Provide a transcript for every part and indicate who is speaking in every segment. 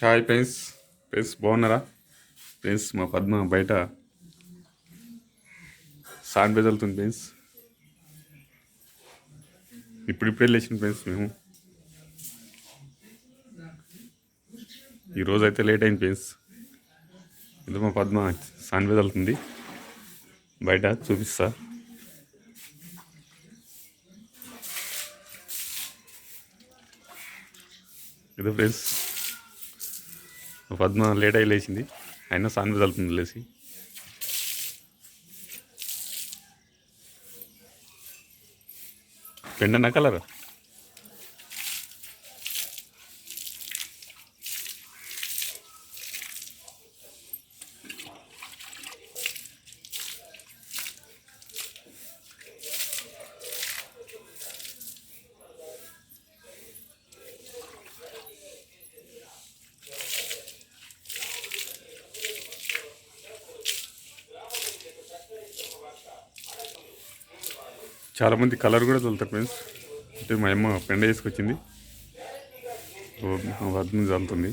Speaker 1: Hi friends friends బాగున్నారా? Friends మా పద్మ బయట సాన్ వెళ్తుంది ఫ్రెండ్స్. ఇప్పుడిప్పుడే లేచిన ఫ్రెండ్స్ మేము. ఈరోజు అయితే లేట్ అయింది ఫ్రెండ్స్. ఇది మా పద్మ సాన్ వెళ్తుంది బయట చూపిస్తా. ఇది ఫ్రెండ్స్. పద్మ లేట్ అయ్యి లేచింది. అయినా సాన్ వెళ్తుంది లేచి పెండన్న కలరా? చాలామంది కలర్ కూడా చల్లుతారు ఫ్రెండ్స్. అంటే మా అమ్మ పెండ వేసుకొచ్చింది. ఓ, మా చల్లుతుంది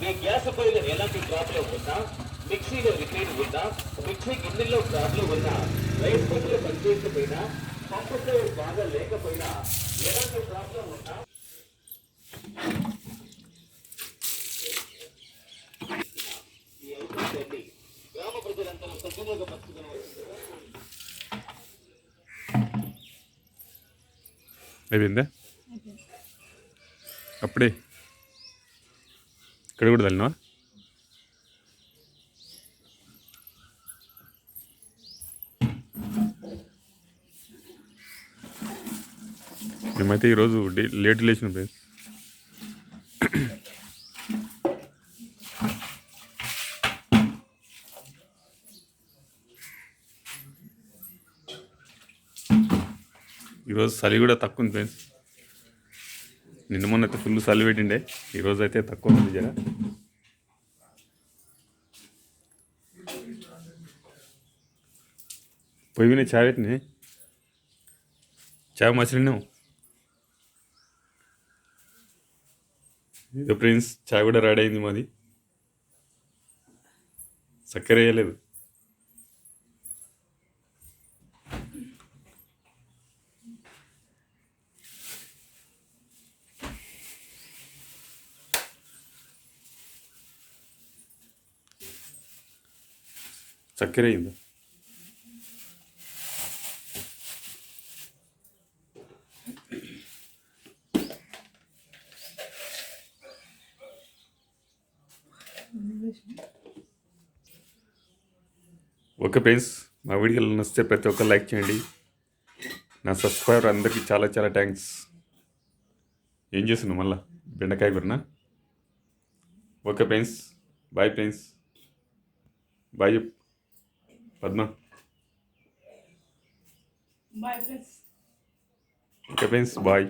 Speaker 2: మీ గ్యాస్ పొయ్యిలో ఎలాంటి ప్రాబ్లం ఉన్నా మిక్సీలో రిపేర్ ఉన్నా మిక్సీ గిన్నెల్లో ప్రాబ్లం ఉన్నా రైస్ కుక్కర్ పనిచేయకపోయినా పంపుతో బాగా లేకపోయినా ఎలాంటి ప్రాబ్లం ఉన్నా
Speaker 1: అయిపోయిందా? అప్పుడే. ఇక్కడ కూడా తల్లినా మేమైతే ఈరోజు డే- లేట్ లేచిన ప్లేస్ ఈరోజు చలి కూడా తక్కువ ఉంది ఫ్రెండ్స్ నిన్న మొన్న అయితే ఫుల్ చలి పెట్టిండే ఈరోజు అయితే తక్కువ ఉంది జర. పొయ్యి మీద చాయ్ పెట్టినాయి చాయ్ మసిలినావు ఇదో ఫ్రెండ్స్ చాయ్ కూడా రెడీ అయింది మాది. చక్కెర వేయలేదు. చక్కెర అయింది. ఓకే ఫ్రెండ్స్ మా వీడియోలు నచ్చితే ప్రతి ఒక్కరు లైక్ చేయండి. నా సబ్స్క్రైబర్ అందరికీ చాలా చాలా థ్యాంక్స్. ఏం చేస్తున్నావు మళ్ళా? బెండకాయ కూరనా? Okay friends bye friends bye చెప్పు. Padma
Speaker 3: Bye, friends.
Speaker 1: Okay friends bye